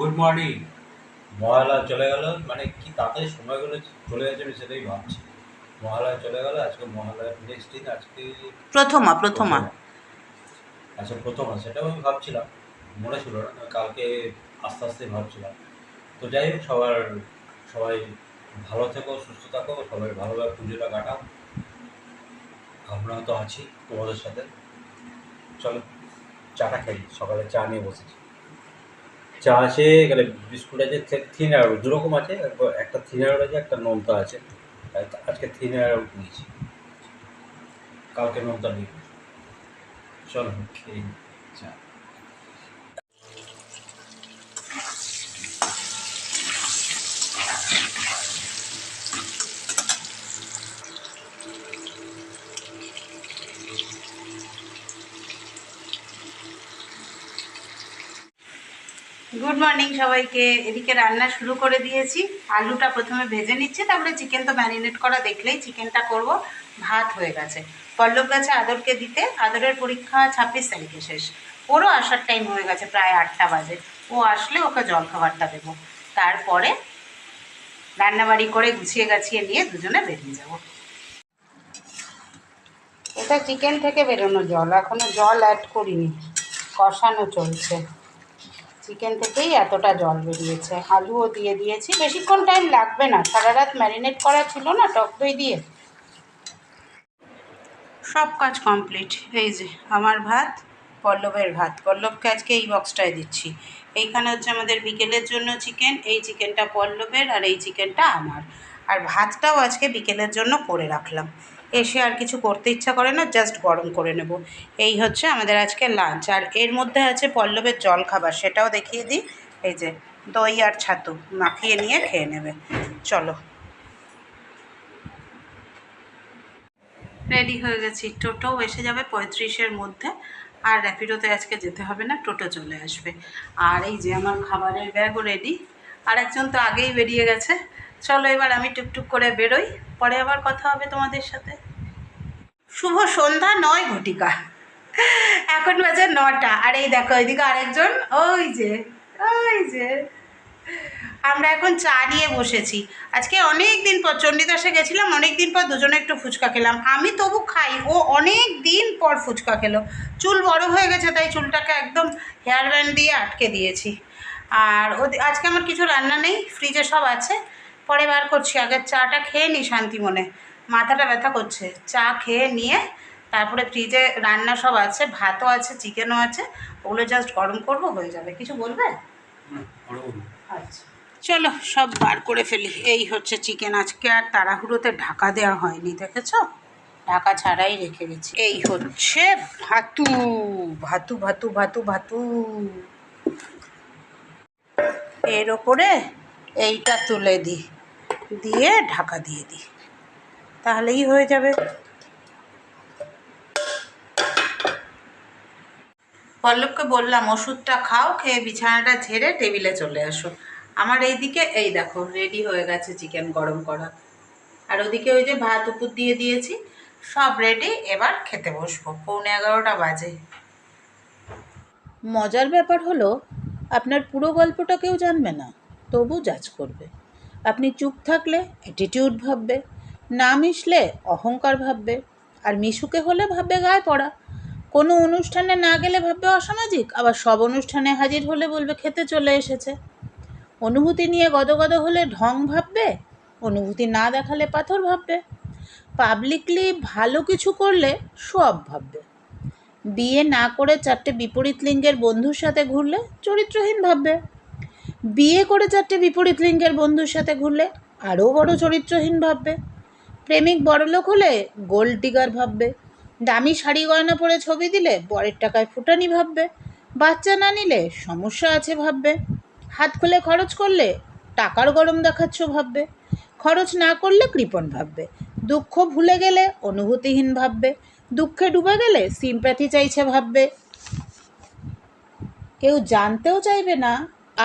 Good morning Mahalaya চলে গেল। মানে কি তাড়াতাড়ি সময়গুলো চলে গেছে আমি সেটাই ভাবছি। মহালয়া চলে গেল আজকে মহালয়া নেক্সট দিন আজকে প্রথমা প্রথমা। আচ্ছা প্রথমা সেটাও আমি ভাবছিলাম। মনে ছিল না কালকে আস্তে আস্তে ভাবছিলাম। তো যাই হোক সবার সবাই ভালো থেকো সুস্থ থাকো সবাই ভালোভাবে পুজোটা কাটাও। আমরা তো আছি তোমাদের সাথে। চলো চাটা খাই। সকালে চা নিয়ে বসেছি। চা আছে এখানে বিস্কুট আছে থিন অ্যারো দু রকম আছে, একটা থিন অ্যারো আছে, একটা নোনতা আছে। আজকে থিন আউট নিয়েছি। কালকে নোনতা নিয়ে চলো, খেয়ে চা। গুড মর্নিং সবাইকে। এদিকে রান্না শুরু করে দিয়েছি। আলুটা প্রথমে ভেজে নিচ্ছি, তারপরে চিকেন তো ম্যারিনেট করা দেখলেই চিকেনটা করব। ভাত হয়ে গেছে। পল্লব গেছে আদরকে দিতে, আদরের পরীক্ষা ছাব্বিশ তারিখে শেষ। ওরও আসার টাইম হয়ে গেছে প্রায় আটটা বাজে। ও আসলে ওকে জল খাবারটা দেবো। তারপরে রান্নাবাড়ি করে গুছিয়ে গাছিয়ে নিয়ে দুজনে বেরিয়ে যাব। এটা চিকেন থেকে বেরোনো জল। এখনও জল অ্যাড করিনি। কষানো চলছে। চিকেন থেকেই এতটা জল বেরিয়েছে। আলুও দিয়ে দিয়েছি। বেশিক্ষণ টাইম লাগবে না। সারা রাত ম্যারিনেট করা ছিল না, টক দই দিয়ে। সব কাজ কমপ্লিট এই যে, আমার ভাত, পল্লবের ভাত। পল্লবকে আজকে এই বক্সটায় দিচ্ছি। এইখানে হচ্ছে আমাদের বিকেলের জন্য চিকেন এই চিকেনটা পল্লবের আর এই চিকেনটা আমার। আর ভাতটাও আজকে বিকেলের জন্য করে রাখলাম। এসে আর কিছু করতে ইচ্ছা করে না জাস্ট গরম করে নেব। এই হচ্ছে আমাদের আজকে লাঞ্চ আর এর মধ্যে আছে পল্লবের জল খাবার সেটাও দেখিয়ে দিই। এই যে দই আর ছাতু মাখিয়ে নিয়ে খেয়ে নেবে। চলো। রেডি হয়ে গেছি। টোটোও এসে যাবে পঁয়ত্রিশের মধ্যে। আর র্যাপিডোতে আজকে যেতে হবে না, টোটো চলে আসবে। আর এই যে আমার খাবারের ব্যাগও রেডি আর একজন তো আগেই বেরিয়ে গেছে। চলো এবার আমি টুকটুক করে বেরোই। পরে আবার কথা হবে তোমাদের সাথে। শুভ সন্ধ্যা, নয় ঘটিকা। এখন বাজে নটা। আর এই দেখো ওইদিকে আরেকজন, ওই যে ওই যে। আমরা এখন চা নিয়ে বসেছি। আজকে অনেক দিন পর, চণ্ডীদাসে গেছিলাম, অনেক দিন পর দুজনে একটু ফুচকা খেলাম। আমি তবু খাই, ও অনেক দিন পর ফুচকা খেলো। চুল বড় হয়ে গেছে, তাই চুলটাকে একদম হেয়ার ব্যান্ড দিয়ে আটকে দিয়েছি। আর আজকে আমার কিছু রান্না নেই, ফ্রিজে সব আছে। পরে বার করছি আগে চাটা খেয়ে নিই শান্তি মনে। মাথাটা ব্যথা করছে। চা খেয়ে নিয়ে তারপরে ফ্রিজে রান্না সব আছে ভাতও আছে চিকেনও আছে ওগুলো জাস্ট গরম করব হয়ে যাবে। কিছু বলবে? আচ্ছা। চলো সব বার করে ফেলি। এই হচ্ছে চিকেন আজকে আর তাড়াহুড়োতে ঢাকা দেওয়া হয়নি দেখেছ? ঢাকা ছাড়াই রেখে গেছি এই হচ্ছে ভাতু ভাতু ভাতু ভাতু ভাতু। এর ওপরে এইটা তুলে দিই। দিয়ে ঢাকা দিয়ে দিই। তাহলেই হয়ে যাবে। পল্লবকে বললাম, ওষুধটা খাও, খেয়ে বিছানাটা ঝেড়ে টেবিলে চলে আসো। আমার এইদিকে, এই দেখো রেডি হয়ে গেছে চিকেন গরম করা। আর ওদিকে ওই যে ভাত উপর দিয়ে দিয়েছি, সব রেডি এবার খেতে বসবো। পৌনে এগারোটা বাজে। মজার ব্যাপার হলো, আপনার পুরো গল্পটা কেউ জানবে না, তবু জাজ করবে। আপনি চুপ থাকলে অ্যাটিটিউড ভাববে, না মিশলে অহংকার ভাববে, আর মিশুকে হলে ভাববে গায়ে পড়া। কোনো অনুষ্ঠানে না গেলে ভাববে অসামাজিক, আবার সব অনুষ্ঠানে হাজির হলে বলবে খেতে চলে এসেছে। অনুভূতি নিয়ে গদগদ হলে ঢং ভাববে, অনুভূতি না দেখালে পাথর ভাববে। পাবলিকলি ভালো কিছু করলে সব ভাববে। বিয়ে না করে চারটে বিপরীত লিঙ্গের বন্ধুর সাথে ঘুরলে চরিত্রহীন ভাববে। বিয়ে করে চারটে বিপরীত লিঙ্গের বন্ধুর সাথে ঘুরলে আরও বড় চরিত্রহীন ভাববে। প্রেমিক বড়লোক হলে গোল্ড ডিগার ভাববে। দামি শাড়ি গয়না পরে ছবি দিলে বরের টাকায় ফুটানি ভাববে। বাচ্চা না নিলে সমস্যা আছে ভাববে। হাত খুলে খরচ করলে টাকার গরম দেখাচ্ছ ভাববে। খরচ না করলে কৃপণ ভাববে। দুঃখ ভুলে গেলে অনুভূতিহীন ভাববে। দুঃখে ডুবে গেলে সিম্প্যাথি চাইছে ভাববে। কেউ জানতেও চাইবে না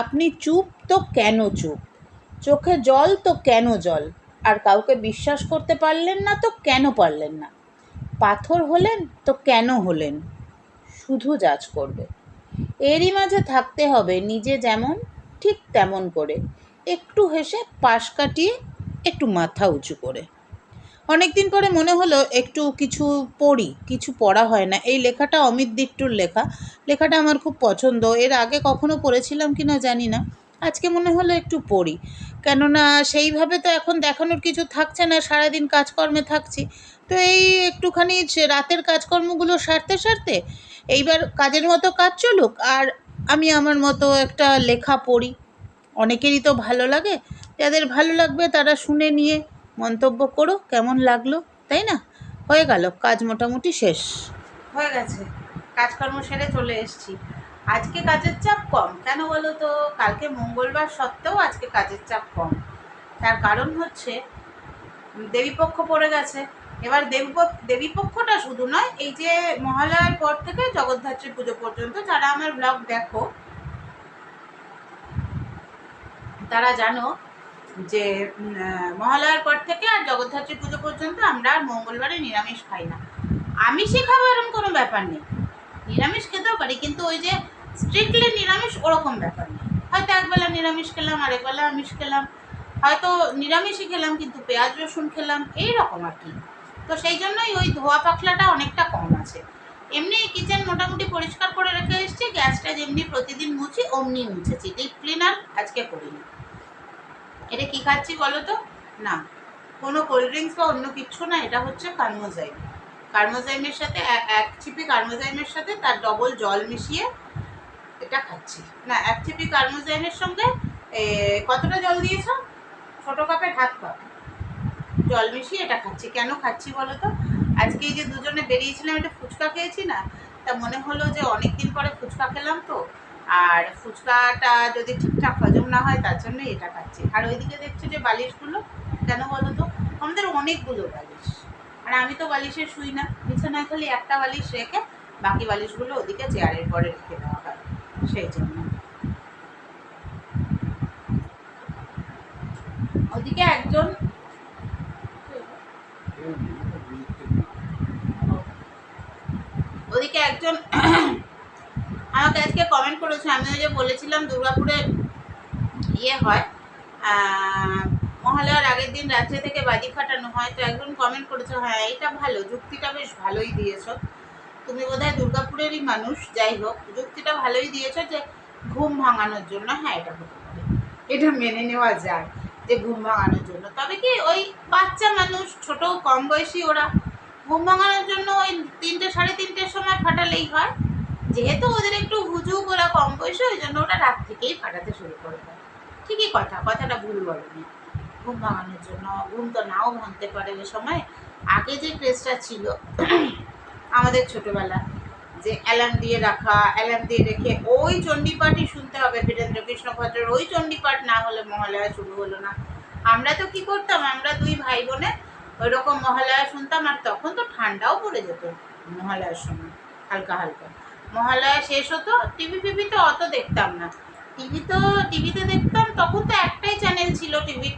আপনি চুপ তো কেন চুপ? চোখে জল তো কেন জল? আর কাউকে বিশ্বাস করতে পারলেন না তো কেন পারলেন না? পাথর হলেন তো কেন হলেন? শুধু জাজ করবে। এরই মাঝে থাকতে হবে নিজে যেমন, ঠিক তেমন করে। একটু হেসে পাশ কাটিয়ে একটু মাথা উঁচু করে। অনেক দিন পরে মনে হলো একটু কিছু পড়ি, কিছু পড়া হয় না। এই লেখাটা অমিত দিট্টুর লেখা। লেখাটা আমার খুব পছন্দ। এর আগে কখনো পড়েছিলাম কি না জানি না। আজকে মনে হলো একটু পড়ি। কেননা সেইভাবে তো এখন দেখানোর কিছু থাকছে না, সারাদিন কাজকর্মে থাকছি। তো এই একটুখানি রাতের কাজকর্মগুলো সারতে সারতে এইবার কাজের মতো কাজ চলুক আর আমি আমার মতো একটা লেখা পড়ি। অনেকেরই তো ভালো লাগে। যাদের ভালো লাগবে তারা শুনে নিয়ে মন্তব্য করো, কেমন লাগল, তাই না? হয়ে গেল, কাজ মোটামুটি শেষ। হয়ে গেছে, কাজকর্ম সেরে চলে এসেছি। আজকে কাজের চাপ কম, কেন বলো তো? কালকে মঙ্গলবার সত্ত্বেও আজকে কাজের চাপ কম। তার কারণ হচ্ছে, দেবীপক্ষ পড়ে গেছে। এবার দেবীপক্ষ দেবীপক্ষটা শুধু নয়, এই যে মহালয়ার পর থেকে জগদ্ধাত্রী পুজো পর্যন্ত যারা আমার ব্লগ দেখো, তারা জানো যে মহালয়ার পর থেকে আর জগদ্ধাত্রী পুজো পর্যন্ত আমরা আর মঙ্গলবারে নিরামিষ খাই না। আমিষই খাব এরকম কোনো ব্যাপার নেই। নিরামিষ খেতেও পারি, কিন্তু ওই যে স্ট্রিক্টলি নিরামিষ ওরকম ব্যাপার নেই। হয়তো একবেলা নিরামিষ খেলাম, আরেকবেলা আমিষ খেলাম। হয়তো নিরামিষই খেলাম, কিন্তু পেঁয়াজ, রসুন খেলাম এই রকম আর কি। তো সেই জন্যই ওই ধোয়া পাখলাটা অনেকটা কম আছে। এমনি কিচেন মোটামুটি পরিষ্কার করে রেখে এসেছি, গ্যাসটা যেমনি প্রতিদিন মুছি, অমনি মুছেছি। ডিপ ক্লিনার আজকে করিনি। এটা কি খাচ্ছি বলো তো? না। কোনো কোল্ড ড্রিঙ্কস বা অন্য কিছু না, এটা হচ্ছে কার্মোজাইম। কার্মোজাইমের সাথে এক- চিপি কার্মোজাইমের সাথে তার ডবল জল মিশিয়ে এটা খাচ্ছি। না, এক চিপি কার্মোজাইমের সঙ্গে কতটা জল দিয়েছ? ছোটো কাপের হাফ কাপ। জল মিশিয়ে এটা খাচ্ছি। কেন খাচ্ছি বলো তো? আজকে এই যে দুজনে বেরিয়েছিলাম, একটা ফুচকা খেয়েছি না, তা মনে হলো যে অনেক দিন পরে ফুচকা খেলাম তো আর ফুচকাটা যদি ঠিকঠাক হজম না হয়, তার জন্য এটা খাচ্ছি। আর ওইদিকে দেখছ যে বালিশগুলো, কেন বলো তো? আমাদের অনেকগুলো বালিশ। আর আমি তো বালিশে শুই না। বিছানায় খালি একটা বালিশ রেখে বাকি বালিশগুলো ওদিকে চেয়ারের পরে রেখে দেওয়া হয়। সেই জন্য। ওদিকে একজন ওদিকে একজন কমেন্ট করেছে, আমি ওই যে বলেছিলাম দুর্গাপুরে ইয়ে হয়। মহালয়ার আগের দিন রাত্রে থেকে বাজি ফাটানো হয়, তো একজন কমেন্ট করেছে হ্যাঁ এটা ভালো, যুক্তিটা বেশ ভালোই দিয়েছ। তুমি বোধহয় দুর্গাপুরেরই মানুষ, যাই হোক, যুক্তিটা ভালোই দিয়েছ যে ঘুম ভাঙানোর জন্য হ্যাঁ এটা হতে পারে। এটা মেনে নেওয়া যায় যে ঘুম ভাঙানোর জন্য। তবে কি ওই বাচ্চা মানুষ ছোট কম বয়সী ওরা, ঘুম ভাঙানোর জন্য ওই তিনটে, সাড়ে তিনটের সময় ফাটালেই হয়। যেহেতু ওদের একটু হুজুগ ওরা কম বয়সী, ওই জন্য ওরা রাত থেকেই ফাটাতে শুরু করে দেয়। ঠিকই কথা, কথাটা ভুল বলেনি। ঘুম ভাঙানোর জন্য, ঘুম তো নাও ভাঙতে পারে ওই সময়। আগে যে ক্রেজটা ছিল, আমাদের ছোটবেলা, যে অ্যালার্ম দিয়ে রাখা অ্যালার্ম দিয়ে রেখে ওই চণ্ডীপাঠই শুনতে হবে বীরেন্দ্র কৃষ্ণ ভদ্রের ওই চণ্ডীপাঠ না হলে মহালয়া শুরু হলো না। আমরা তো কি করতাম, আমরা দুই ভাই বোনে ওই রকম মহালয়া শুনতাম, আর তখন তো ঠান্ডাও পড়ে যেত মহালয়ার সময়, হালকা হালকা। মহালয়া শেষ হতো টিভি ফিভি তো অত দেখতাম না। টিভি তো, টিভিতে দেখতাম, তখন তো একটাই চ্যানেল ছিল টিভির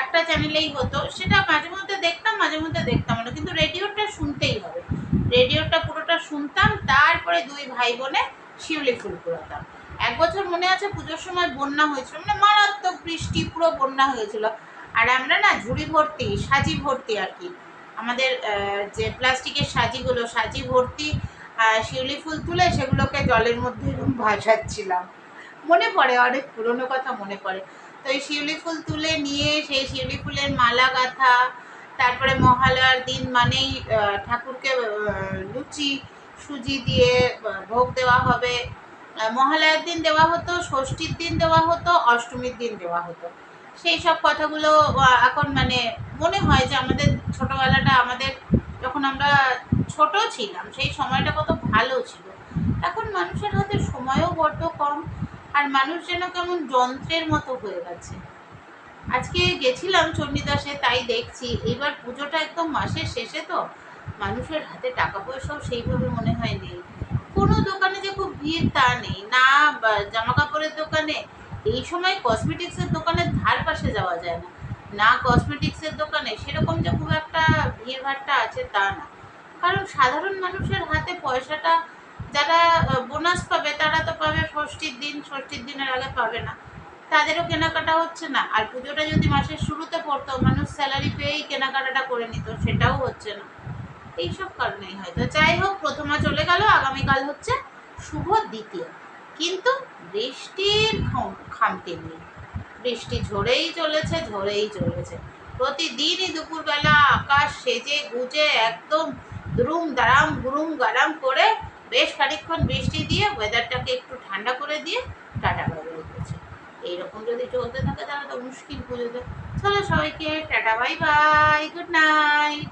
একটা চ্যানেলেই হতো। সেটা মাঝে মধ্যে দেখতাম, মাঝে মধ্যে দেখতাম না, কিন্তু রেডিওটা শুনতেই হবে। রেডিওটা পুরোটা শুনতাম, তারপরে দুই ভাই বোনে শিউলি ফুল কুড়াতাম এক বছর মনে আছে পুজোর সময় বন্যা হয়েছিল মানে মারাত্মক বৃষ্টি, পুরো বন্যা হয়েছিল। আর আমরা না ঝুড়ি ভর্তি, সাজি ভর্তি আর কি। আমাদের যে প্লাস্টিকের সাজিগুলো, সাজি ভর্তি শিউলি ফুল তুলে সেগুলোকে জলের মধ্যে ভাসাচ্ছিলাম। মনে পড়ে, অনেক পুরনো কথা মনে পড়ে। তো এই শিউলি ফুল তুলে নিয়ে সেই শিউলি ফুলের মালা গাঁথা, তারপরে মহালয়ার দিন মানেই ঠাকুরকে লুচি, সুজি দিয়ে ভোগ দেওয়া হবে। মহালয়ার দিন দেওয়া হতো, ষষ্ঠীর দিন দেওয়া হতো, অষ্টমীর দিন দেওয়া হতো। সেই সব কথাগুলো এখন মানে মনে হয় যে আমাদের ছোটোবেলাটা আমাদের যখন আমরা ছোট ছিলাম, সেই সময়টা কত ভালো ছিল। এখন মানুষের হাতে সময়ও বড্ড কম, আর মানুষ যেন কেমন যন্ত্রের মতো হয়ে গেছে। আজকে গেছিলাম চণ্ডীদাসে, তাই দেখছি। এবার পুজোটা একদম মাসের শেষে তো। মানুষের হাতে টাকা পয়সাও সেইভাবে মনে হয় নেই। কোনো দোকানে যে খুব ভিড় তা নেই। না জামা কাপড়ের দোকানে। এই সময় কসমেটিক্সের দোকানের ধার পাশে যাওয়া যায় না। না কসমেটিক্সের দোকানে সেরকম যে খুব একটা ভিড়ভাড়টা আছে তা না। কারণ সাধারণ মানুষের হাতে পয়সাটা যারা বোনাস পাবে, তারা তো পাবে ষষ্ঠীর দিন, ষষ্ঠীর দিনের আগে পাবে না। তাদেরও কেনাকাটা হচ্ছে না। আর পুজোটা যদি মাসের শুরুতে পড়তো, মানুষ স্যালারি পেয়েই কেনাকাটাটা করে নিত, সেটাও হচ্ছে না। এইসব কারণেই হয়তো যাই হোক, প্রথমা চলে গেল, আগামীকাল হচ্ছে শুভ দ্বিতীয়। কিন্তু বৃষ্টির খাম- খামতি নেই। বৃষ্টি ঝরেই চলেছে ঝরেই চলেছে। প্রতিদিনই দুপুরবেলা আকাশ সেজে গুজে একদম দ্রুম দারাম গুরুম গারাম করে বেশ খানিকক্ষণ বৃষ্টি দিয়ে ওয়েদারটাকে একটু ঠান্ডা করে দিয়ে টাটা বাই করছে এইরকম যদি চলতে থাকে তাহলে তো মুশকিল পুজোতে চলো সবাইকে, tata bye bye good night